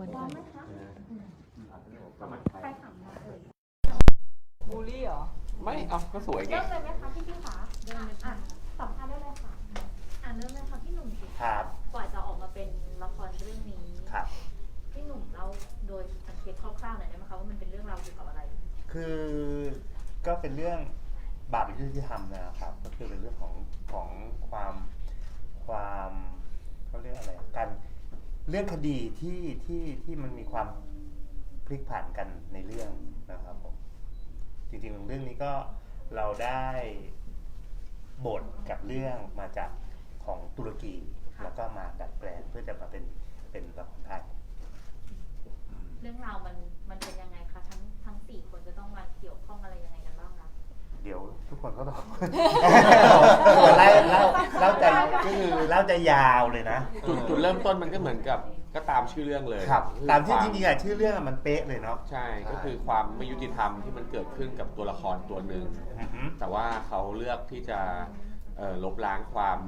วนพร้อกัมนไหมคะใครถามมาเอ่ยบูลลี่เหรอ ไม่เอาก็สวยไง เริ่มเลยไหมคะพี่พี่คะเริ่มเลยค่ะสัมภาษณ์ได้เลยค่ะ อ่านเริ่มเลยค่ะพี่หนุ่มสิครับกว่าจะออกมาเป็นละครเรื่องนี้ ครับ พี่หนุ่มเล่าโดยสังเกตคร่าวๆหน่อยได้ไหมคะว่ามันเป็นเรื่องราวเกี่ยวกับอะไร คือก็เป็นเรื่องบาปยุติธรรมนะครับ ก็คือเป็นเรื่องของของความความเขาเรียกอะไรการ เรื่องคดีที่ที่ที่มันมีความพลิกผันกันในเรื่องนะครับผมจริงๆเรื่องนี้ก็เราได้บทกับเรื่องมาจากของตุรกี แล้วก็มาดัดแปลงเพื่อจะมาเป็นเป็นละครไทย เรื่องราวมันมันเป็น ดี๋ยวทุกคนก็ต้องเล่าเล่าเล่าใจก็คือเล่าใจยาวเลยนะจุดจุดเริ่มต้นมันก็เหมือนกับก็ตามชื่อเรื่องเลยครับ คือตามที่ควจริงๆอะชื่อเรื่องอะมันเป๊ะเลยเนาะใช่ก็คือความไม่ยุติธรรมที่มันเกิดขึ้นกับตัวละครตัวหนึ่ง อือฮึแต่ว่าเขาเลือกที่จะเอ่อลบล้างความ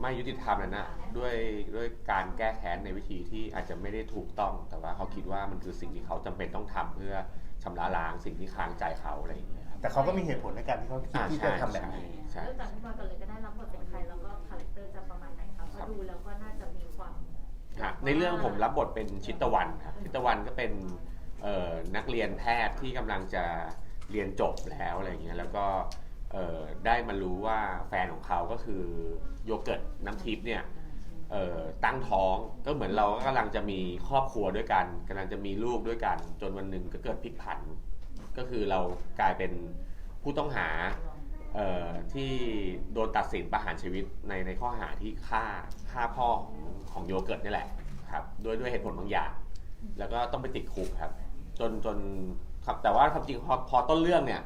ไม่ยุติธรรมนั้นนะด้วยด้วยการแก้แค้นในวิธีที่อาจจะไม่ได้ถูกต้อง แต่ว่าเขาคิดว่ามันคือสิ่งที่เขาจำเป็นต้องทำเพื่อชำระล้างสิ่งที่ค้างใจเขาอะไรอย่างเงี้ยครับ แต่เขาก็มีเหตุผลในการที่เขาคิดอ่าที่ใช่จะทำแบบใช่นี้ใช่ เริ่มจากพี่บอยก่อนเลยก็ได้รับบทเป็นใครแล้วก็คาแรคเตอร์จะประมาณไหนคะเพครัราะบ ดูแล้วก็น่าจะมีความฮะในเรื่องผมรับบทเป็นชิตตะวันครับชิตตะวันก็เป็นเอ่อนักเรียนแพทย์ที่กำลังจะเรียนจบแล้วอะไรเงี้ยแล้วก็เอ่อได้มารู้ว่าแฟนของเขาก็คือโยเกิร์ตน้ำทิพย์เนี่ยเอ่อตั้งท้องก็เหมือนเราก็กำลังจะมีครอบครัวด้วยกันกำลังจะมีลูกด้วยกัน จนวันหนึ่งก็เกิดพลิกผัน ก็คือเรากลายเป็นผู้ต้องหาเอ่อที่โดนตัดสินประหารชีวิตในในข้อหาที่ฆ่าฆ่าพ่อของของโยเกิร์ตนี่แหละครับด้วยด้วยเหตุผลบางอย่าง แล้วก็ต้องไปติดคุกครับ จนจนครับแต่ว่าความจริงพอพอต้นเรื่องเนี่ย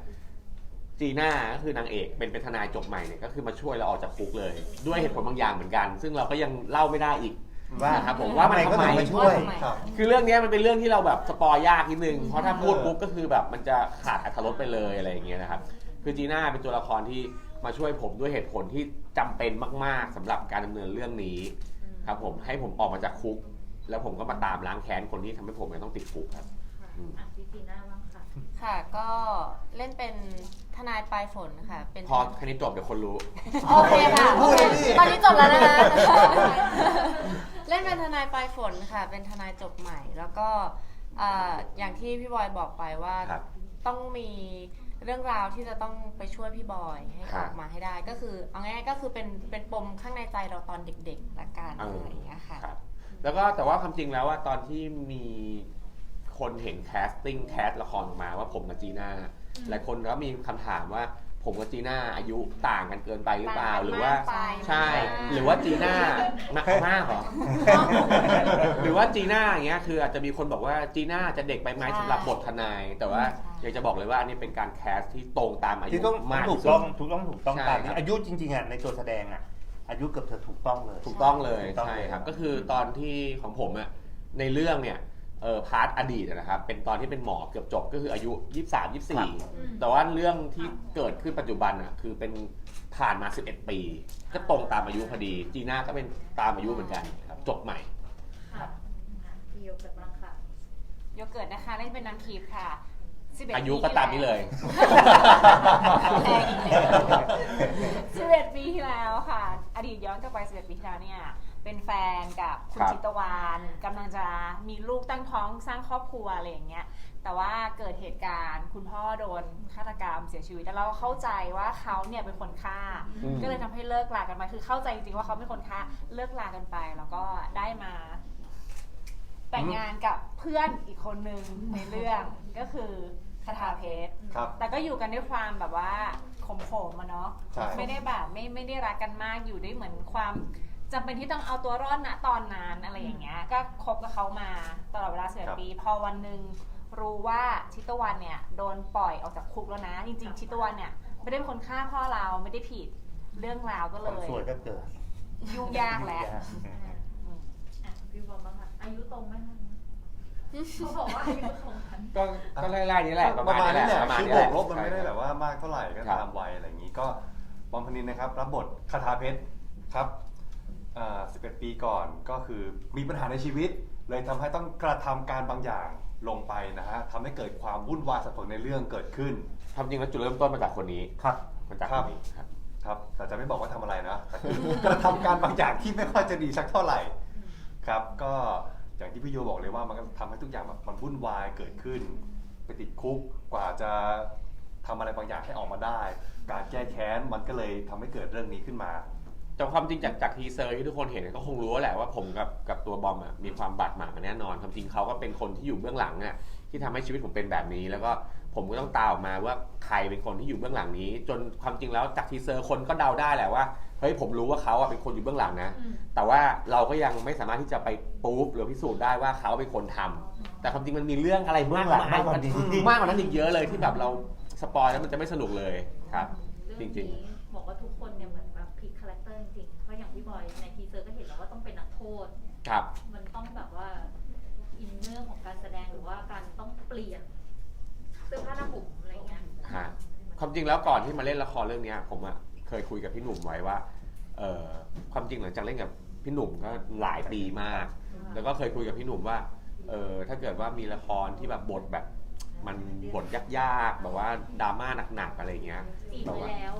จีน่าก็คือนางเอกเป็นเป็นทนายจบใหม่เนี่ยก็คือมาช่วยเราออกจากคุกเลย ด้วยเหตุผลบางอย่างเหมือนกัน ซึ่งเราก็ยังเล่าไม่ได้อีก ว่านะครับผมว่ามันทำไม ก็ทำไมถึงมาช่วยครับ คือเรื่องเนี้ยมันเป็นเรื่องที่เราแบบสปอยยากนิดนึง เพราะถ้าพูดปุ๊บก็คือแบบมันจะขาดอรรถรสไปเลยอะไรอย่างเงี้ยนะครับ คือจีน่าเป็นตัวละครที่มาช่วยผมด้วยเหตุผลที่จำเป็นมาก ๆสำหรับการดำเนินเรื่องนี้ครับผมให้ผมออกมาจากคุก แล้วผมก็มาตามล้างแค้นคนที่ทำให้ผมเนี่ยต้องติดคุกครับค่ะอืมอะพี่จีน่าบ้าง ค่ะค่ะก็เล่นเป็นทนายปลายฝนค่ะ เป็นพอแค่นี้จบเดี๋ยวคนรู้ โอเคค่ะพูโอดเคเลยดิตอนนี้จบแล้วนะคะ เล่นเป็นทนายปลายฝนค่ะ เป็นทนายจบใหม่ แล้วก็อ่าอย่างที่พี่บอยบอกไปว่าครับต้องมีเรื่องราวที่จะต้องไปช่วยพี่บอยให้ครัอบ อกมาให้ได้ ก็คือเอาง่ายๆก็คือเป็นเป็นปมข้างในใจเราตอนเด็กๆละกันเออออะไรอย่างเงี้ยค่ะ ครับ แล้วก็แต่ว่าความจริงแล้วว่าตอนที่มี คนเห็นแคสติ้งแคสละครออกมาว่าผมกับจีน่าหลายคนก็มีคำถามว่าผมกับจีน่าอายุต่างกันเกินไปหรือเปล่าต่างกันหรือว่ามากไปใช่มากหรือว่าจีน่ามากมากเหรอ หรือว่าจีน่าอย่างเงี้ยคืออาจจะมีคนบอกว่าจีน่าจะเด็กไปไหมใช่สำหรับบททนาย แต่ว่าใช่อยากจะบอกเลยว่าอันนี้เป็นการแคสที่ตรงตามอายุที่ต้องมากถูที่กสุต้อดงถูกต้องถูกต้องใช่ตามครันี้บอายุจริงๆอะในตัวแสดงอะอายุเกือบเธอถูกต้องเลย ถูกต้องเลยถูกต้องใช่เลยครับ ก็คือตอนที่ของผมอะในเรื่องเนี่ย เออพาร์ทอดีตอะนะครับ เป็นตอนที่เป็นหมอเกือบจบก็คืออายุ 23 24 แต่ว่าเรื่องที่เกิดขึ้นปัจจุบันอะคือเป็นผ่านมา 11 ปี ก็ตรงตามอายุพอดี จีน่าก็เป็นตามอายุเหมือนกันครับจบใหม่ ค่ะอะพี่โยเกิร์ตบ้างค่ะ โยเกิร์ตนะคะเล่นเป็นนางคีบค่ะ11อายุก็ตามนี้เลย แรงอีกแล้ว11 ปีที่แล้วค่ะ อดีตย้อนกลับไป 11 ปีที่แล้วเนี่ย เป็นแฟนกับคุณครับ จิตวานกำลังจะมีลูกตั้งท้องสร้างครอบครัวอะไรอย่างเงี้ยแต่ว่าเกิดเหตุการณ์ คุณพ่อโดนฆาตกรรมเสียชีวิตแล้วเราเข้าใจว่าเขาเนี่ยเป็นคนฆ่า อืม ก็เลยทำให้เลิกลากันไปคือเข้าใจจริงๆว่าเขาเป็นคนฆ่าเลิกลากันไป แล้วก็ได้มา แต่งงานกับเพื่อนอีกคนนึงในเรื่องก็คือคาถาเพชร ครับ แต่ก็อยู่กันด้วยความแบบว่าขมโขมๆอะเนาะใช่ ไม่ได้แบบไม่ไม่ได้รักกันมากอยู่ด้วยเหมือนความ จำเป็นที่ต้องเอาตัวรอดณตอนนั้นอะไรอย่างเงี้ย ก็คบกับเขามาตลอดเวลาสิบครับ ปี พอวันหนึ่งรู้ว่าชิตวันเนี่ยโดนปล่อยออกจากคุกแล้วนะ จริง ๆ ชิตวันเนี่ยไม่ได้เป็นคนฆ่าพ่อเราไม่ได้ผิดเรื่องราวก็คเลวามยสวยก็เกิดยุ่งยากแล้ว อะอะพี่บอมบ้างค่ะอายุตรงไหมคะเขาบอกว่าอายุตรงกัน ก็ก็ไล่ๆนี้แหละประประมามาณณนี้นี้แหแหละละประมาณคือนี้บแหวละกลบมันไม่ได้แบบว่ามากเท่าไหร่ก็ครับตามวัยอะไรอย่างนี้ก็บอมพนินนะครับรับบทคาถาเพชรครับ อ่า11 ปีก่อนก็คือมีปัญหาในชีวิต เลยทำให้ต้องกระทำการบางอย่างลงไปนะฮะทำให้เกิดความวุ่นวายสับสนในเรื่องเกิดขึ้นความจริงแล้วจุดเริ่มต้นมาจากคนนี้ครับ มาจากคนนี้ครับครับแต่จะไม่บอกว่าทำอะไรนะแต่คือกระทำการบางอย่างที่ไม่ค่อยจะดีสักเท่าไหร่ครับ ก็อย่างที่พี่โยบอกเลยว่ามันก็ทำให้ทุกอย่างแบบมันวุ่นวายเกิดขึ้น ไปติดคุกกว่าจะทำอะไรบางอย่างให้ออกมาได้ การแก้แค้นมันก็เลยทำให้เกิดเรื่องนี้ขึ้นมา แต่ความจริงจากจากทีเซอร์ที่ทุกคนเห็นเนี่ยก็คงรู้แหละว่าผมกับกับตัวบอมอะมีความบาดหมางกันแน่นอนความจริงเขาก็เป็นคนที่อยู่เบื้องหลังอะที่ทำให้ชีวิตผมเป็นแบบนี้ แล้วก็ผมก็ต้องตามออกมาว่าใครเป็นคนที่อยู่เบื้องหลังนี้ จนความจริงแล้วจากทีเซอร์คนก็เดาได้แหละว่าเฮ้ยผมรู้ว่าเขาอะเป็นคนอยู่เบื้องหลังนะ อืม แต่ว่าเราก็ยังไม่สามารถที่จะไปปูฟหรือพิสูจน์ได้ว่าเขาเป็นคนทำแต่ความจริงมันมีเรื่องอะไรมากเบื้องหลังมายมากกว่านี้ มากกว่านั้นอีกเยอะเลยที่แบบเราสปอยแล้วมันจะไม่สนุกเลยครับเรื่องจริงนี้บอกว่าทุก ครับ มันต้องแบบว่าอินเนอร์ของการแสดงหรือว่าการต้องเปลี่ยนเสื้อผ้าหน้าผมอะไรเงี้ยฮะ ความจริงแล้วก่อนที่มาเล่นละครเรื่องเนี้ยผมอะเคยคุยกับพี่หนุ่มไว้ว่าเออความจริงหลังจากเล่นกับพี่หนุ่มก็หลายปีมาก แล้วก็เคยคุยกับพี่หนุ่มว่าเออถ้าเกิดว่ามีละครที่แบบบทแบบ มันบทยากๆแบบว่าดราม่าหนักๆอะไรเงี้ยจีบแบบไปว่าแล้ว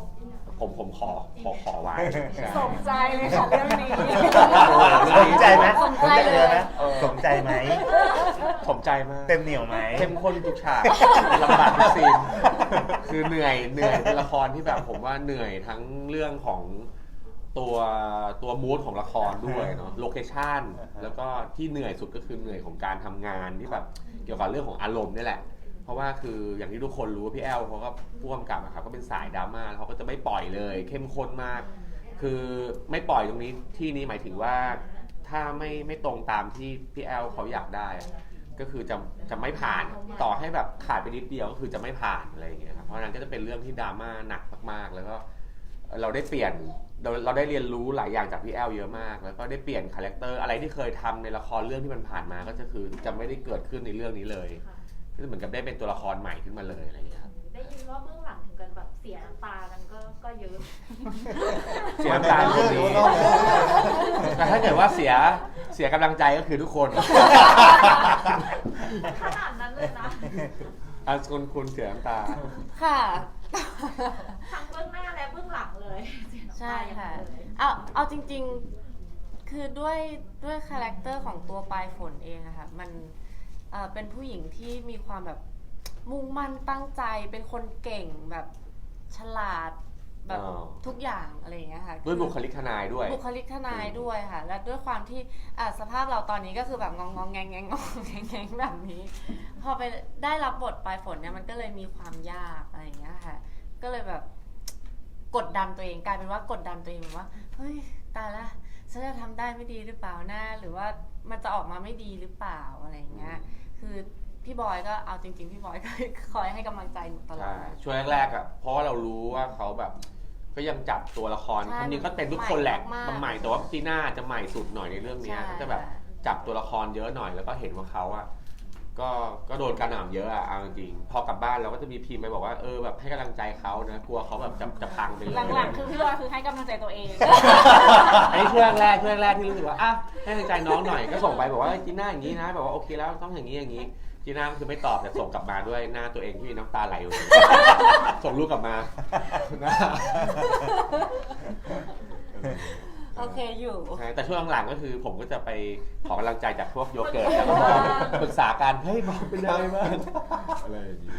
ผมผมขอขอขอไว้ใช่ สมใจเลยค่ะเรื่องนี้สนใจไหมสนใจเลย นะสนใจไหมสมใจมาก เต็มเหนียวไหม เข้มข้นทุกฉาก ลำบากทุกซีน คือเหนื่อย เหนื่อยเป็นละครที่แบบผมว่าเหนื่อยทั้งเรื่องของตัวตัวมูดของละครด้วยเนาะ โลเคชั่นอ่าฮะแล้วก็ที่เหนื่อยสุดก็คือเหนื่อยของการทำงานที่แบบเกี่ยวกับเรื่องของอารมณ์นี่แหละ เพราะว่าคืออย่างที่ทุกคนรู้ว่าพี่แอลเขาก็พ่วงกับอะครับก็เป็นสายดราม่าเขาก็จะไม่ปล่อยเลย เข้มข้นมาก คือไม่ปล่อยตรงนี้ที่นี้หมายถึงว่า ถ้าไม่ไม่ตรงตามที่พี่แอลเขาอยากได้อะก็คือจะจะไม่ผ่านต่อให้แบบขาดไปนิดเดียวก็คือจะไม่ผ่านอะไรอย่างเงี้ยครับเพราะฉะนั้นก็จะเป็นเรื่องที่ดราม่าหนักมากๆ แล้วก็เราได้เปลี่ยนเราเราได้เรียนรู้หลายอย่างจากพี่แอลเยอะมาก แล้วก็ได้เปลี่ยนคาแรคเตอร์อะไรที่เคยทำในละครเรื่องที่มันผ่านมาก็จะคือจะไม่ได้เกิดขึ้นในเรื่องนี้เลย ค่ะ ก็เหมือนกับได้เป็นตัวละครใหม่ขึ้นมาเลยอะไรอย่างเงี้ยครับได้ยินว่าเบื้องหลังถึงกันแบบเสียน้ำตากันก็ก็เยอะ เสียน้ำตาคนนี้แต่ถ้าเกิดว่าเสียเสียกำลังใจก็คือทุกคนขนาดนั้นเลยนะอะคุณคุณเสียน้ำตา ค่ะ ทั้งเบื้องหน้าและเบื้องหลังเลยเสียน้ำใช่ตาอย่างค่ะ เดียวเลย เอาเอาจริงๆ คือด้วยด้วยคาแรคเตอร์ของตัวปลายฝนเองอะค่ะ มันเอ่อเป็นผู้หญิงที่มีความแบบมุ่งมั่นตั้งใจ เป็นคนเก่งแบบฉลาดแบบอ๋อ ทุกอย่างอะไรอย่างเงี้ยค่ะด้วยบุคลิกทนายด้วย บุคลิกทนายด้วยค่ะ และด้วยความที่อะสภาพเราตอนนี้ก็คือแบบงองงองแงงแงงงองแงงแงงแบบนี้ พอไปได้รับบทปลายฝนเนี่ยมันก็เลยมีความยากอะไรอย่างเงี้ยค่ะ ก็เลยแบบกดดันตัวเองกลายเป็นว่ากดดันตัวเองแบบว่าเฮ้ยตายละ ฉันจะทำได้ไม่ดีหรือเปล่านะหรือว่ามันจะออกมาไม่ดีหรือเปล่าอะไรอย่างเงี้ยคือพี่บอยก็เอาจริง ๆ พี่บอยก็ คอยให้กำลังใจหนูตลอใช่ดช่วงแรกๆอะเพราะว่าเรารู้ว่าเขาแบบ ก็ยังจับตัวละครใช่คำนี้ก็เป็นทุกคนแหละใหม่มากๆ มันใหม่แต่ว่าจีน่าจะใหม่สุดหน่อยในเรื่องเนี้ยใช่ก็จะแบบจับตัวละครเยอะหน่อยแล้วก็เห็นว่าเขาอะ ก็ก็โดนกระหน่ำเยอะอะเอาจริงๆพอกลับบ้านเราก็จะมีพิมพ์ไปบอกว่าเออแบบให้กำลังใจเขานะกลัวเขาแบบจะจะพังไปเลยหลังๆ คือพี่บอยคือให้กำลังใจตัวเองอันนี้ช่วงแรกช่วงแรกที่รู้สึกว่าอะให้กำลังใจน้องหน่อยก็ส่งไปบอกว่าเอ้ยจีน่าอย่างนี้นะแบบว่าโอเคแล้วต้องอย่างนี้อย่างนี้จีน่าก็คือไม่ตอบแต่ส่งกลับมาด้วยหน้าตัวเองที่มีน้ำตาไหลอยู่ ส่งรูปกลับมานะ โอเคอยู่ ใช่แต่ช่วงหลังๆก็คือผมก็จะไปขอกำลังใจจากพวกโยเกิร์ตแล้วก็บอกปรึกษากันเฮ้ยบอกเป็นยังไงบ้างอะไรอย่างนี้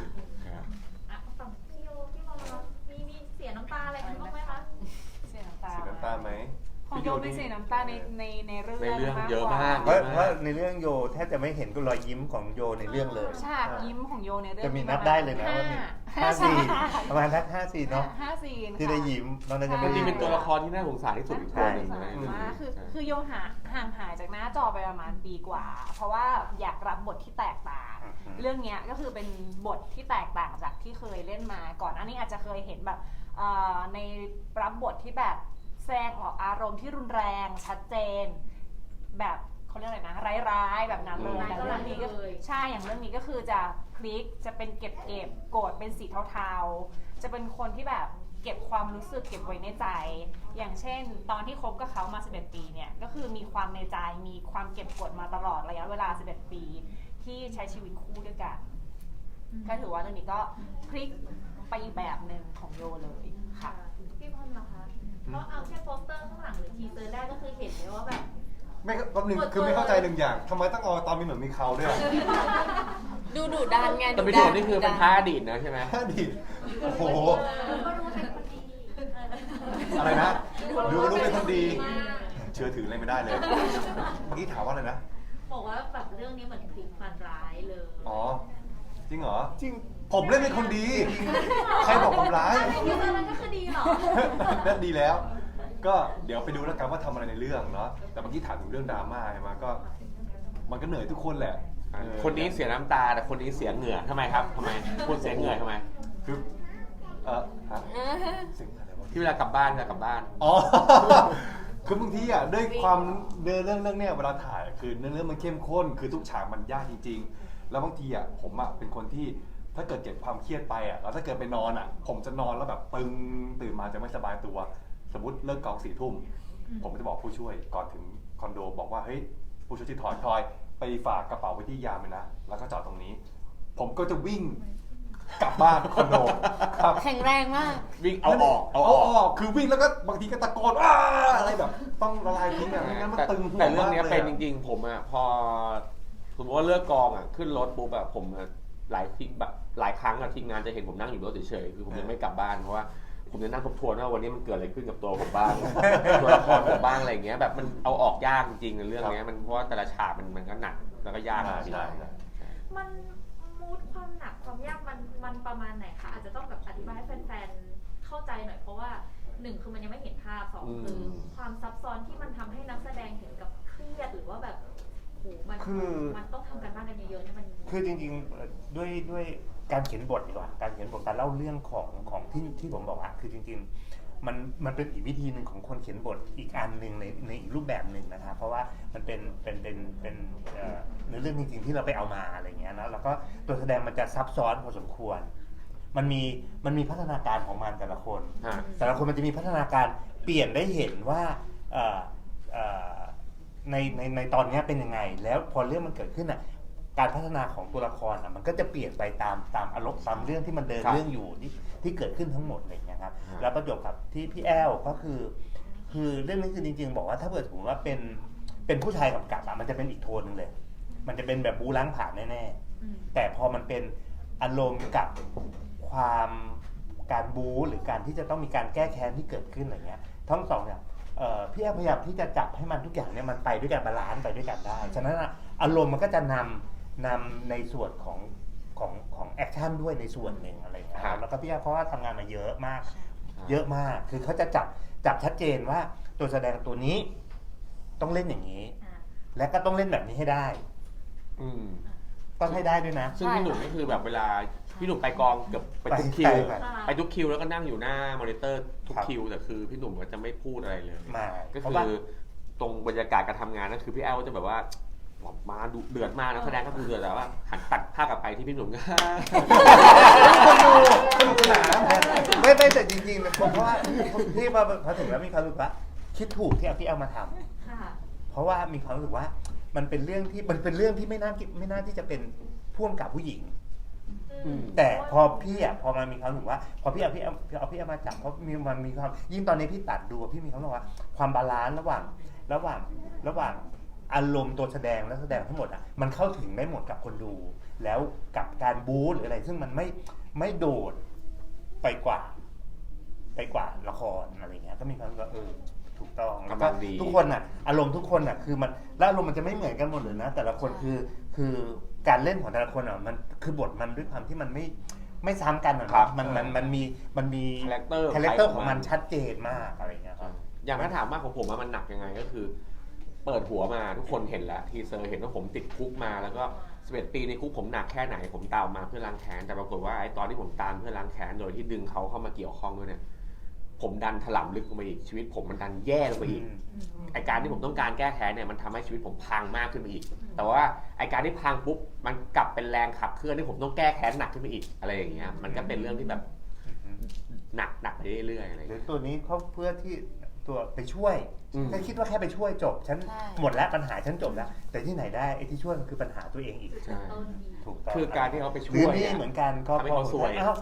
ของโยเป็นเสียน้ำตาในในในเรื่องในเรื่องมากเยอะกว่มาก เพราะเพราะในเรื่องโยแทบจะไม่เห็นก็รอยยิ้มของโยในเรื่องเลยฉากยิ้มของโยในเรื่องจะมีนับได้เลยนะว่ามีห้าห้าซีนห้าประมาณทักห้าซีนเนาะห้าซีนที่ได้ยิ้มนอกนั้นจะจไม่ริงๆได้เป็นตัวละครที่น่าสงสารที่สุดอีกตัวหนึ่งนะในเรื่องมานี้คือใช่คือโยหาห่างหายจากหน้าจอไปประมาณปีกว่า เพราะว่าอยากรับบทที่แตกต่าง เรื่องเนี้ยก็คือเป็นบทที่แตกต่างจากที่เคยเล่นมาก่อนอันนี้อาจจะเคยเห็นแบบเอ่อในรับบทที่แบบ แสดงออกอารมณ์ที่รุนแรงชัดเจน แบบเขาเรียกอะไรนะร้ายๆแบบนั้นเลยอืมแต่เรื่องนี้ก็คือใช่อย่างเรื่องนี้ก็คือจะพลิกจะเป็นเก็บเก็บๆโกรธเป็นสีเทาๆ จะเป็นคนที่แบบเเก็บความรู้สึกเก็บไว้ในใจ อย่างเช่น ตอนที่คบกับเขามา 11 ปีเนี่ยก็คือมีความในใจมีความเก็บกดมาตลอดระยะเวลา 11 ปี ที่ใช้ชีวิตคู่ด้วยกัน ก็ถือว่าเรื่องนี้ก็พลิกไปอีกแบบหนึ่งของโยเลยค่ะ พี่พอมนะคะ เพราะเอาแค่โปสเตอร์ข้างหลังหรือทีเซอร์แรกก็คือเห็นเลยว่าแบบ ไม่แป๊บนึงคือไม่เข้าใจหนึ่งอย่างทำไมต้องเอาตอนมีเหมือนมีเขาด้วยอะดูดุดันไงแต่พี่ดัโดนี่คือเป็นพระอดีตนะใช่ไหมอดีตโอ้โห ก็รู้เป็นคนดีอะไรนะ ดูรู้เป็นคนดี เชื่อถืออะไรไม่ได้เลย เมื่อกี้ถามว่าอะไรนะ บอกว่าแบบเรื่องนี้เหมือนพลิกฟันร้ายเลย อ๋อ จริงเหรอ จริง ผมเล่นเป็นคนดี ใครบอกผมร้ายถ้าเป็นทีเซอร์นั้นก็คือดีเหรอ นั่นดีแล้ว ก็เดี๋ยวไปดูแล้วกันว่าทำอะไรในเรื่องเนาะแต่เมื่อกี้ถามถึงเรื่องดราม่าใช่ไหมก็ มันก็เหนื่อยทุกคนแหละเออคนนี้เสียน้ำตาแต่คนนี้เสียเหงื่อทำไมครับทำไมพูดเสียเหงื่อทำไม คือเออฮะเสียงอะไรวะที่เวลากลับบ้านเวลากลับบ้าน อ๋อ คือบางทีอะด้วยความเนื้อเรื่องเรื่องเนี้ยเวลาถ่ายคือเนื้อเรื่องมันเข้มข้น คือทุกฉากมันยากจริงๆ แล้วบางทีอะผมอะเป็นคนที่ ถ้าเกิดเก็บความเครียดไปอะแล้วถ้าเกิดไปนอนอะ ผมจะนอนแล้วแบบตึงตื่นมาจะไม่สบายตัว สมมติเลิกกองสี่ทุ่มอืมผมก็จะบอกผู้ช่วยก่อนถึงคอนโดบอกว่าเฮ้ยผู้ช่วยที่ถอยทอยไปฝากกระเป๋าไว้ที่ยามเลยนะ แล้วก็จอดตรงนี้ ผมก็จะวิ่งกลับบ้านคอนโดครับ แข็งแรงมาก วิ่งเอาออกเอาเอาอออกอกคือวิ่งแล้วก็บางทีก็ตะโกนอ้าอะไรแบบ ต้องละลายทิ้งอะไม่งั้นมันแต่ตึงหัวแต่เรื่องมากเนี้ยเลยเป็นจอะริงๆ ผมอะพอสมมติว่าเลิกกองอะขึ้นรถปุ๊บอะผมอะ หลายทีแบบหลายครั้งอะทีมงานจะเห็นผมนั่งอยู่รถเฉยๆคือผมยังไม่กลับบ้านเพราะว่าผมจะนั่งทบทวนว่าวันนี้มันเกิดอะไรขึ้นกับตัวผมบ้าง ตัวละครผมบ้างอะไรอย่างเงี้ยแบบมันเอาออกยากจริงๆในเรื่องเนี้ยมันเพราะว่าแต่ละฉากมันมันก็หนักแล้วก็ยากใช่จริงใช่ใช่มันมูดความหนักความยากมันมันประมาณไหนคะอาจจะต้องแบบอธิบายให้แฟนๆเข้าใจหน่อยเพราะว่าหนึ่งคือมันยังไม่เห็นภาพสองคือความซับซ้อนที่มันทำให้นักแสดงถึงกับเครียดหรือว่าแบบโหมัน คือ มันต้องทำกันบ้านกันเยอะๆเนี่ยมันคือจริงๆเอ่อด้วยด้วยการเขียนบทดีกว่าการเขียนบทการเล่าเรื่องของของที่ที่ผมบอกอะคือจริง ๆ มันมันเป็นอีกวิธีหนึ่งของคนเขียนบทอีกอันหนึ่งในในอีกรูปแบบหนึ่งนะครับเพราะว่ามันเป็นเป็นเป็นเป็นเอ่อเนื้อเรื่องจริงๆที่เราไปเอามาอะไรเงี้ยนะแล้วก็ตัวแสดงมันจะซับซ้อนพอสมควร มันมีมันมีพัฒนาการของมันแต่ละคน ฮะแต่ละคนมันจะมีพัฒนาการเปลี่ยนได้เห็นว่าเอ่อเอ่อ ในในในตอนเนี้ยเป็นยังไง แล้วพอเรื่องมันเกิดขึ้นอะการพัฒนาของตัวละครอะมันก็จะเปลี่ยนไปตามตามอารมณ์ตามเรื่องที่มันเดินครับเรื่องอยู่ที่ที่เกิดขึ้นทั้งหมดอะไรอย่างเงี้ยครับฮะแล้วประจวบกับที่พี่แอลก็คือ คือเรื่องนี้คือจริง ๆ บอกว่าถ้าเกิดผมว่าเป็นเป็นผู้ชายกำกับอะมันจะเป็นอีกโทนหนึงเลย มันจะเป็นแบบบูล้างผ่านแน่ๆ อืมแต่พอมันเป็นอารมณ์กับความการบู๊หรือการที่จะต้องมีการแก้แค้นที่เกิดขึ้นอะไรเงี้ย ทั้งสองเนี่ย เอ่อพี่แอฟพยายามที่จะจับให้มันทุกอย่างเนี่ยมันไปด้วยกันบาลานซ์ไปด้วยกันได้ ฉะนั้นอะอารมณ์มันก็จะนำนำในส่วนของของของแอคชั่นด้วยในส่วนหนึ่งอะไรเงี้ยครับ แล้วก็พี่แอฟเพราะว่าทำงานมาเยอะมาก เยอะมาก คือเขาจะจับจับชัดเจนว่าตัวแสดงตัวนี้ ต้องเล่นอย่างนี้ อ่า และก็ต้องเล่นแบบนี้ให้ได้ อืม ต้องให้ได้ด้วยนะ ซึ่งพี่หนุ่มก็คือแบบเวลา พี่หนุ่มไปกองเกือบไปทุกไปคิวไปไปทุกคิวแล้วก็นั่งอยู่หน้ามอนิเตอร์ทุกครับ คิวแต่คือพี่หนุ่มก็จะไม่พูดอะไรเลย มาก็เพราะคืว่าอตรงบรรยากาศการทำงานนั่นคือพี่แอลก็จะแบบว่ามาดุเดือดมากนักแสดงก็คือเดือดแต่ว่าหันตัดภาพกลับไปที่พี่หนุ่มก็คนดูสนุกสนานไม่ไม่แต่จริงๆนะผมว่าที่มาพอถึงแล้วมีความรู้สึกว่าคิดถูกที่เอาที่เอามาทำค่ะเพราะว่ามีความรู้สึกว่า มันเป็นเรื่องที่มันเป็นเรื่องที่ไม่น่าคิดไม่น่าที่จะเป็นพ่วงกับผู้หญิงอืม แต่พอพี่อะพอมันมีความรู้สึกว่า พอพี่เอาพี่เอาเอาพี่เอามาจับเพราะมีมันมีความยิ่งตอนนี้พี่ตัดดูอะพี่มีความรู้สึกว่าความบาลานซ์ระหว่างระหว่างระหว่างอารมณ์ตัวแสดงและแสดงทั้งหมดอะมันเข้าถึงได้หมดกับคนดู แล้วกับการบู๊หรืออะไร ซึ่งมันไม่ไม่โดดไปกว่า ไปกว่าละครอะไรเงี้ยก็มีความรู้สึกว่าเออถูกต้องแล้วก็กำลังดี ทุกคนอะ อารมณ์ทุกคนอะคือมันแล้วอารมณ์มันจะไม่เหมือนกันหมดเลยนะ แต่ละคนคือคือ การเล่นของแต่ละคนอะมันคือบทมันด้วยความที่มันไม่ไม่ซ้ำกันอะครับ มันมันมันมีมันมีคาแรคเตอร์คาแรคเตอร์ใครขขอองงมัมันนชัดเจนมากอะไรเงี้ยครับ อย่างถ้าถามว่าของผมว่ามันหนักยังไงก็คือ เปิดหัวมาทุกคนเห็นแล้วทีเซอร์เห็นว่าผมติดคุกมาแล้วก็11ปีในคุกผมหนักแค่ไหนผมตามมาเพื่อล้างแค้นแต่ปรากฏว่าไอ้ตอนที่ผมตามเพื่อล้างแค้นโดยที่ดึงเขาเข้ามาเกี่ยวข้องด้วยเนี่ย ผมดันถล่มลึกลงไปอีกชีวิต ผมมันดันแย่ลงไปอีกไอการที่ผมต้องการแก้แค้นเนี่ยมันทำให้ชีวิตผมพังมากขึ้นไปอีก แต่ว่าไอการที่พังปุ๊บมันกลับเป็นแรงขับเคลื่อนที่ผมต้องแก้แค้นหนักขึ้นไปอีกอะไรอย่างเงี้ยมันก็เป็นเรื่องที่แบบหนักหนักไปเรื่อยๆอะไรหรือเงี้ยตัวนี้เขาเพื่อที่ตัวไปช่วยอืมแค่คิดว่าแค่ไปช่วยจบ ฉันใช่หมดแล้วปัญหาฉันจบแล้ว แต่ที่ไหนได้ไอ้ที่ช่วยมันคือปัญหาตัวเองอีกใช่ต้นดีถูกต้องคือการที่เขาไปหช่รือวยนี่อะเหมือนกันก็ทำให้เขาพอซวยอ้าว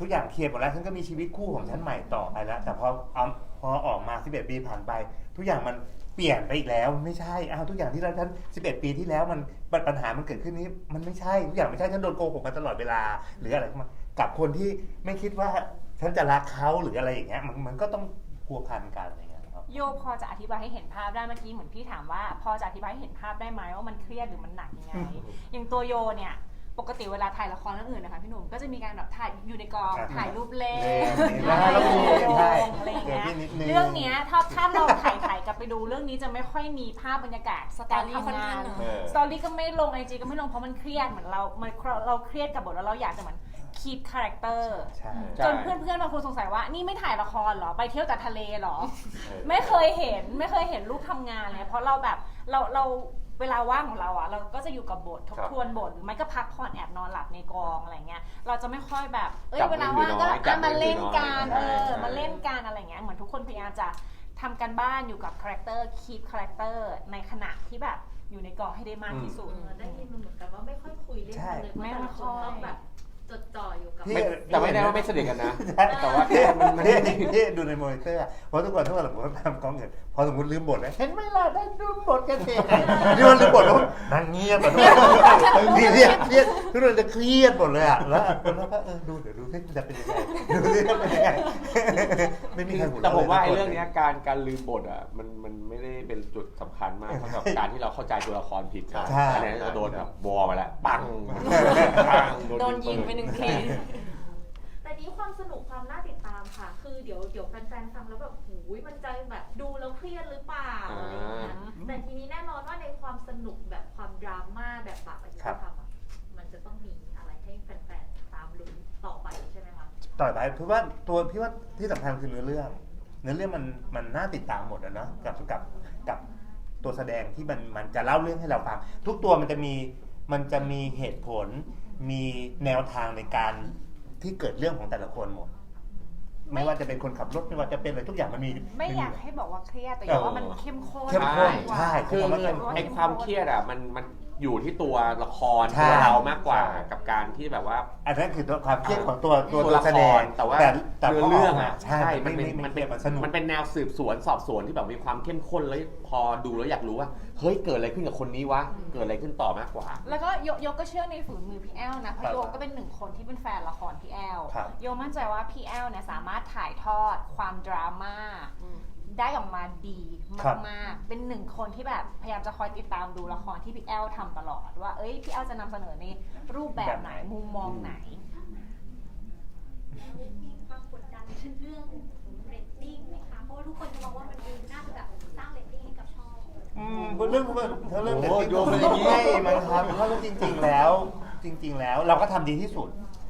ทุกอย่างเคลียร์หมดแล้วฉันก็มีชีวิตคู่ของฉันใหม่ต่อไปแล้ว แต่พอเอาพอออกมา 11 ปีผ่านไป ทุกอย่างมันเปลี่ยนไปอีกแล้วไม่ใช่อ้าวทุกอย่างที่เราฉัน11 ปีที่แล้วมันปัญหามันเกิดขึ้นนี้ มันไม่ใช่ทุกอย่างไม่ใช่ฉันโดนโกหกมาตลอดเวลา หรืออะไรเข้ามากับคนที่ไม่คิดว่าฉันจะรักเขาหรืออะไรอย่างเงี้ยมันมันก็ต้องพัวพันกันอะไรอย่างเงี้ยครับโยพอจะอธิบายให้เห็นภาพได้เมื่อกี้เหมือนพี่ถามว่า พอจะอธิบายให้เห็นภาพได้ไหมว่ามันเครียดหรือมันหนักยังไงอย่างตัวโยเนี่ย ปกติเวลาถ่ายละครเรื่องอื่นนะคะพี่หนุ่มก็จะมีการแบบถ่ายอยู่ในกองครับถ่ายรูปเล่เล่นนแล้วถ่ายแล้วรูมีปโยใช่งอะไรอย่างเงี้ยเดี๋ยวพี่นิดนึงเรื่องเนี้ยถ้าถ้าเราถ่ายถ่ายกลับไปดูเรื่องนี้จะไม่ค่อยมีภาพบรรยากาศสไตตอนล์นี้ค่อนทำงาข้างนน้อยเออสตอรี่ก็ไม่ลงไอจีก็ไม่ลงเพราะมันเครียดเหมือนเรามันเราเครียดกับบทแล้วเราอยากจะเหมือนคีปคาแรคเตอร์ใช่ใช่จนเพื่อนๆบางคนสงสัยว่า นี่ไม่ถ่ายละครเหรอ ไปเที่ยวแต่ทะเลเหรอเออไม่เคยเห็นไม่เคยเห็นลูกทำงานเลยเพราะเราแบบเราเรา เวลาว่างของเราอะเราก็จะอยู่กับบททบทวนบทหรือไม่ก็พักผ่อนแอบนอนหลับในกองอะไรเงี้ยเราจะไม่ค่อยแบบ เอ้ยจับเวลาว่างก็มือน้อยจัอะบมาเล่นมือน้อยกันใช่เออใช่ มาเล่นกันอะไรเงี้ยเหมือนทุกคนพยายามจะทำกันบ้านอยู่กับคาแรคเตอร์คีปคาแรคเตอร์ในขณะที่แบบอยู่ในกองให้ได้มากที่สุดเออได้ยินมาเหมือนกันว่าไม่ค่อยคุยเล่นกันเลยเพราะไม่แต่ละค่คอยนต้องแบบ จดจ่ออยู่กับพี่ไม่แต่ไม่ได้ว่าไม่สนิทกันนะใช่แต่ว่าแค่มันมัน ที่ที่ดูในมอนิเตอร์อะเพราะทุกคนทุกคนสมมติว่าทำกล้องเงินพอสมมติลืมบทนะเห็นไหมล่ะได้ลืมบทกันเองนี่มันลืมบทแล้วนั่งเงียบแบบเครียดเครียดทุกคนจะเครียดหมดเลยอะแล้วแล้วก็เออดูเดี๋ยวดูซิจะเป็นยังไงดูซิจะเป็นยังไงไม่มีใครหัวแต่เราะผมว่าไอ้ลยเรื่องเนี้ยการการลืมบทอะมันมันไม่ได้เป็นจุดสำคัญมากเท่ากับการที่เราเข้าใจตัวละครผิดใช่ อันนี้จะโดนแบบวอมาแล้วปัง โดนยิงไปหนึ่งเคสแต่นี้ความสนุกความน่าติดตามค่ะ คือเดี๋ยวเดี๋ยวแฟนๆฟังแล้วแบบหูยมันจะแบบดูแล้วเครียดหรือเปล่าอะไรอย่างเงี้ยแต่ทีนี้แน่นอนว่าในความสนุกแบบความดราม่าแบบบาปอายุธรรมอะมันจะต้องมีอะไรให้แฟนๆตามลุ้นต่อไปใช่ไหมคะต่อไปเพราะว่าตัวพี่ว่าที่สำคัญคือเนื้อเรื่อง เนื้อเรื่องมันมันน่าติดตามหมดอะเนาะกับกับกับตัวแสดงที่มันมันจะเล่าเรื่องให้เราฟัง ทุกตัวมันจะมีมันจะมีเหตุผล มีแนวทางในการที่เกิดเรื่องของแต่ละคนหมด ไม่ว่าจะเป็นคนขับรถไม่ว่าจะเป็นอะไรทุกอย่างมันมีไม่อยากให้บอกว่าเครียดแต่อยากว่ามันเข้มข้นเข้มข้นกว่า ใช่คือผมว่าเข้มข้นไอ้ความเครียดอะมันมัน อยู่ที่ตัวละครใช่ตัวเรามากกว่าใช่ กับการที่แบบว่า อันนั้นคือตัวความเครียดของตัวตัวตัวตัวละแสคดรงแต่ว่าแต่เนื้พอเรื่องกมาอะใช่ใช่มัมันนเป็เป็นนมัมันนเป็เป็นนมันสนุก มันเป็นแนวสืบสวนสอบสวนที่แบบมีความเข้มข้นแล้วพอดูแล้วอยากรู้ว่าเฮ้ยเกิดอะไรขึ้นกับคนนี้วะเกิดอะไรขึ้นต่อมากกว่า แล้วก็โยโยก็เชื่อในฝีมือพี่แอลนะเพครัราะบโยก็เป็นหนึ่งคนที่เป็นแฟนละครพี่แอลครับ โยมั่นใจว่าพี่แอลเนี่ยสามารถถ่ายทอดความดราม่า ได้ออกมาดีครับมากๆ เป็นหนึ่งคนที่แบบพยายามจะคอยติดตามดูละครที่พี่แอลทำตลอด ว่าเอ้ยพี่แอลจะนำเสนอในรูปแบบไหนมุมมองไหน แล้วมีความกดดันเรื่องเรตติ้งไหมคะเพราะว่าทุกคนจะมองว่ามันดูน่าจะแบบสร้างเรตติ้งให้กับช่อง อืมเรื่องเรื่องเรื่องโอ้เด็กโยนไปอย่างนี้ ไม่มันครับเพราะว่าจริง ๆ แล้ว จริง ๆ แล้วเราก็ทำดีที่สุด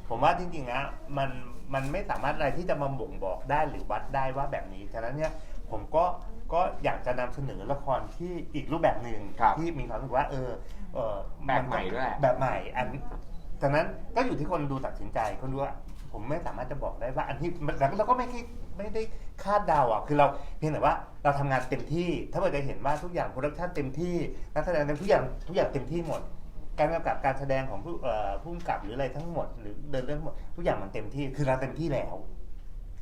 ผมว่าจริงๆนะมันมันไม่สามารถอะไรที่จะมาบ่งบอกได้หรือวัดได้ว่าแบบนี้ฉะนั้นเนี่ย ผมก็ก็อยากจะนำเสนอละครที่อีกรูปแบบหนึ่งครับที่มีความรู้สึกว่าเออเออแบบใหม่ด้วยแหละ แบบใหม่อันฉะนั้นก็อยู่ที่คนดูตัดสินใจคนดูว่าผมไม่สามารถจะบอกได้ว่าอันที่แล้วเราก็ไม่คิดไม่ได้คาดเดาอะคือเราเพียงแต่ว่าเราทำงานเต็มที่ ถ้าเราจะเห็นว่าทุกอย่างโปรดักชันเต็มที่นักแสดงเต็มทุกอย่างทุกอย่างเต็มที่หมด การกำกับการแสดงของผู้เอ่อผู้กำกับหรืออะไรทั้งหมด หรือเดินเรื่องทั้งหมดทุกอย่างมันเต็มที่คือเราเต็มที่แล้ว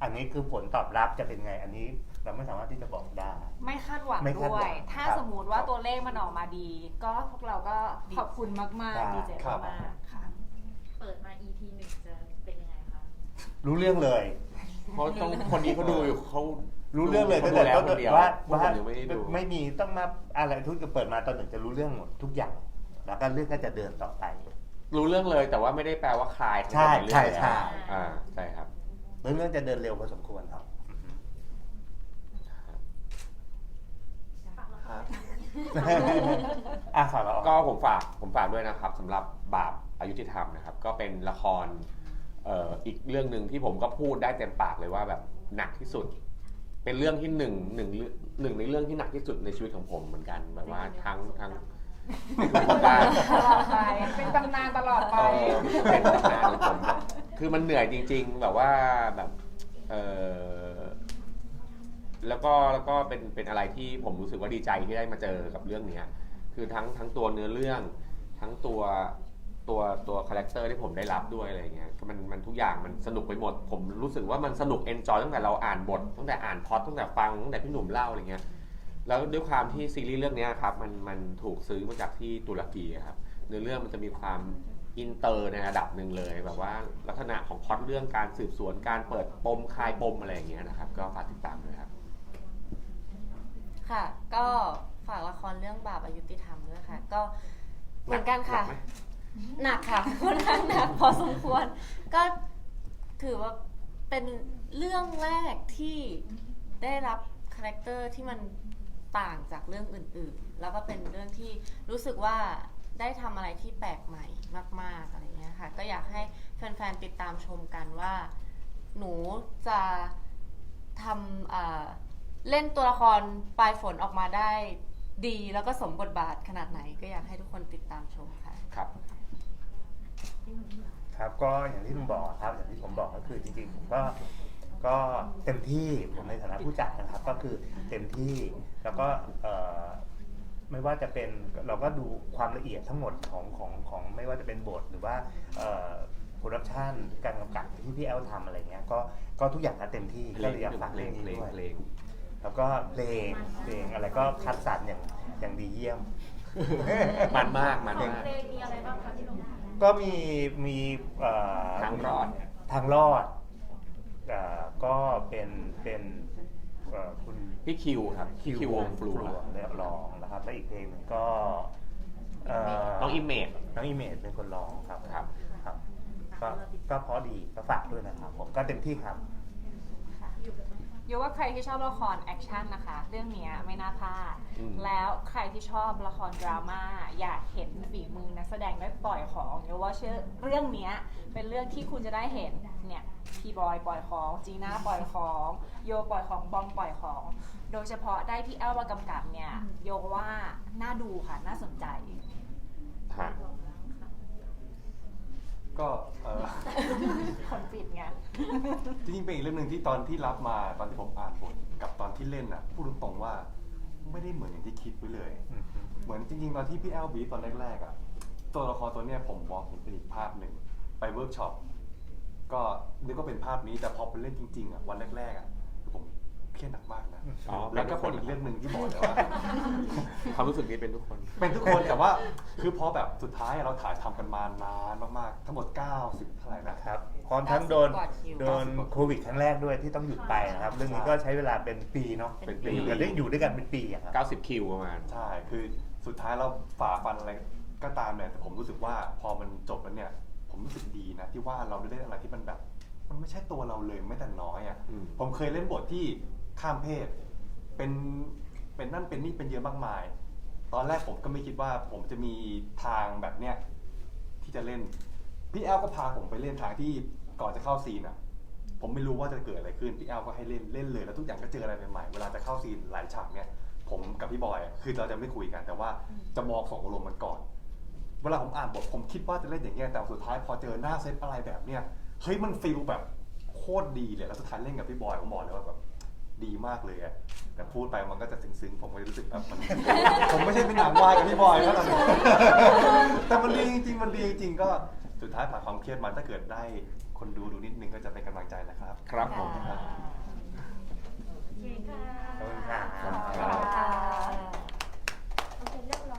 อันนี้คือผลตอบรับจะเป็นไงอันนี้ เราไม่สามารถที่จะบอกได้ ไม่คาดหวังไม่คาดด้หววัยงถ้าครับสมมติว่าตัวเลขมันออกมาดี ก็พวกเราก็ขอบคุณมากครับๆดีใจครับ มากๆค่ะ เปิดมา EP หนึ่งจะเป็นยังไงคะ รู้เรื่องเลย เพราะต้องคนนี้เขาดูอยู่เขารู้เรื่องเลยเขาตั้งดูแต่แล้วต้นคนเดียวว่าพวกว่าผมยังไม่ได้ดูไม่มีต้องมาอะไรทุกเปิดมาตอนหนึ่งจะรู้เรื่องหมดทุกอย่าง แล้วก็เรื่องก็จะเดินต่อไป รู้เรื่องเลยแต่ว่าไม่ได้แปลว่าคลายทั้งหมดใช่นเรื่องใช่แล้วใช่ อ่าใช่ครับเรื่องเรื่องจะเดินเร็วพอสมควรครับ อือฮึฝากละครอะขอเราก็ผมฝากผมฝากด้วยนะครับสำหรับบาปอายุติธรรมนะครับ ก็เป็นละครเอ่ออีกเรื่องหนึ่งที่ผมก็พูดได้เต็มปากเลยว่าแบบหนักที่สุด เป็นเรื่องที่หนึ่งหนึ่งเรื่องหนึ่งในเรื่องที่หนักที่สุดในชีวิตของผมเหมือนกันแบบว่าทั้งทั้งในทุกๆด้าน ตลอดไป เป็นตำนานตลอดไป เออเป็นตำนานของผมแบบคือมันเหนื่อยจริง ๆ แบบว่าแบบเออ แล้วก็แล้วก็เป็นเป็นอะไรที่ผมรู้สึกว่าดีใจที่ได้มาเจอกับเรื่องเนี้ยคือทั้งทั้งตัวเนื้อเรื่อง ทั้งตัวตัวตัวคาแรคเตอร์ที่ผมได้รับด้วยอะไรเงี้ยมันมันทุกอย่างมันสนุกไปหมด ผมรู้สึกว่ามันสนุกเอนจอยตั้งแต่เราอ่านบท ตั้งแต่อ่านพอตตั้งแต่ฟังตั้งแต่พี่หนุ่มเล่าอะไรเงี้ยแล้วด้วยความที่ซีรีส์เรื่องนี้ครับมันมันถูกซื้อมาจากที่ตุรกีครับเนื้อเรื่องมันจะมีความอินเตอร์ในระดับหนึ่งเลย แบบว่าลักษณะของพอตเรื่องการสืบสวนการเปิดปมคลายปมอะไรอย่างเงี้ยนะครับ ก็ฝากติดตามด้วยครับ ค่ะ ก็ฝากละครเรื่องบาปอายุติธรรมด้วยค่ะ ก็เหมือนกันค่ะ หนักไหม หนักค่ะค่อนข้างหนักพอสมควร ก็ถือว่าเป็นเรื่องแรกที่ได้รับคาแรคเตอร์ที่มันต่างจากเรื่องอื่นๆ แล้วก็เป็นเรื่องที่รู้สึกว่าได้ทำอะไรที่แปลกใหม่มากๆอะไรเงี้ยค่ะ ก็อยากให้แฟนๆ ติดตามชมกันว่า หนูจะทำอ่า เล่นตัวละครปลายฝนออกมาได้ดีแล้วก็สมบทบาทขนาดไหนก็อยากให้ทุกคนติดตามชมค่ะ ครับ ครับก็อย่างที่ลุงบอกครับ อย่างที่ผมบอกก็คือจริงๆผมก็ก็เต็มที่ผมในฐานะผู้จัดนะครับ ก็คือเต็มที่แล้วก็เอ่อไม่ว่าจะเป็นเราก็ดูความละเอียดทั้งหมดของของของไม่ว่าจะเป็นบทหรือว่าโปรดักชันการกำกับที่พี่แอลทำอะไรเงี้ยก็ก็ทุกอย่างก็เต็มที่เพลก็งเลยอยากฝากเพลเรื่องงเพลนี้งด้วย เพลง แล้วก็เพลงเพลงอะไรก็คัดสรรอย่างอย่างดีเยี่ยม มันมากมันของมาก เพลงมีอะไรบ้างคะพี่หนุ่มก็มีมีเอ่อทางรอด ทางรอดเอ่อก็เป็นเป็นเอ่อคุณพี่คิวครับพี่คิววงฟลูได้ร้องนะครับและอีกเพลงหนึ่งก็เน้องอิมเมจ น้องอิเมจเป็นคนร้องครับครับ ครับ ก็ก็เพราะดีก็ฝากด้วยนะครับ ผมก็เต็มที่ครับ โยว่าใครที่ชอบละครแอคชั่นนะคะ เรื่องเนี้ยไม่น่าพลาด อืม แล้วใครที่ชอบละครดราม่าอยากเห็นฝีมือนักแสดงได้ปล่อยของโยว่าเชื่อเรื่องเนี้ยเป็นเรื่องที่คุณจะได้เห็นเนี่ยพี่บอยปล่อยของจีน่าปล่อยของโยปล่อยของบอมปล่อยของ โดยเฉพาะได้พี่แอลมากำกับเนี่ยโยว่าน่าดูค่ะน่าสนใจ ฮะ ก็เออคนปิดไง จริงๆเป็นอีกเรื่องหนึ่งที่ตอนที่รับมาตอนที่ผมอ่านบทกับตอนที่เล่นอะพูดตรงๆว่าไม่ได้เหมือนอย่างที่คิดไว้เลยเหมือนจริงๆตอนที่พี่แอลบีตอนแรกๆอะตัวละครตัวเนี้ยผมมองเห็นเป็นอีกภาพหนึ่งไปเวิร์กช็อปก็นึกว่าเป็นภาพนี้แต่พอไปเล่นจริงๆอะวันแรกๆอะคือผม เครียดหนักมากนะอ๋อแล้วก็เป็นอีกเรื่องหนึ่งที่บอกเลยว่า ความรู้สึกนี้เป็นทุกคน เป็นทุกคนแต่ว่าคือพอแบบสุดท้ายเราถ่ายทำกันมานานมากๆ ทั้งหมด 90เท่าไหร่นะ ครับพร้อมทั้งโดนกว่าคิว โดนโควิดครั้งแรกด้วยที่ต้องหยุดไปนะครับ เรื่องนี้ก็ใช้เวลาเป็นปีเนาะเป็นปี อยู่กันได้อยู่ด้วยกันเป็นปีอะครับ 90 คิวประมาณ ใช่ คือสุดท้ายเราฝ่าฟันอะไรก็ตามเนี่ยแต่ผมรู้สึกว่าพอมันจบแล้วเนี่ย ผมรู้สึกดีนะที่ว่าเราได้เล่นอะไรที่มันแบบ มันไม่ใช่ตัวเราเลยไม่แต่น้อยอะ อืม ผมเคยเล่นบทที่ ข้ามเพศ เป็นเป็นนั่นเป็นนี่เป็นเยอะมากมาย ตอนแรกผมก็ไม่คิดว่าผมจะมีทางแบบเนี้ยที่จะเล่น พี่แอลก็พาผมไปเล่นทางที่ก่อนจะเข้าซีนอะ ผมไม่รู้ว่าจะเกิดอะไรขึ้นพี่แอลก็ให้เล่นเล่นเลยแล้วทุกอย่างก็เจออะไรใหม่ๆเวลาจะเข้าซีนหลายฉากเนี่ยผมกับพี่บอยอะคือเราจะไม่คุยกัน แต่ว่าจะมองสองอารมณ์มันก่อน เวลาผมอ่านบทผมคิดว่าจะเล่นอย่างเงี้ยแต่สุดท้ายพอเจอหน้าเซตอะไรแบบเนี้ยเฮ้ยมันฟีลแบบโคตรดีเลยแล้วสุดท้ายเล่นกับพี่บอยผมบอกเลยว่าแบบ ดีมากเลยอะแต่พูดไปมันก็จะซึ้งๆ ผมก็รู้สึกแบบมัน ผมไม่ใช่เป็นหนังวายกับพี่บอยแล้วตอนนี้ แต่มันดีจริงๆมันดีจริงๆก็สุดท้ายผ่านความเครียดมาถ้าเกิดได้คนดูดูนิดนึงก็จะเป็นกำลังใจนะครับ ครับผม โอเคค่ะขอบคุณครับครับ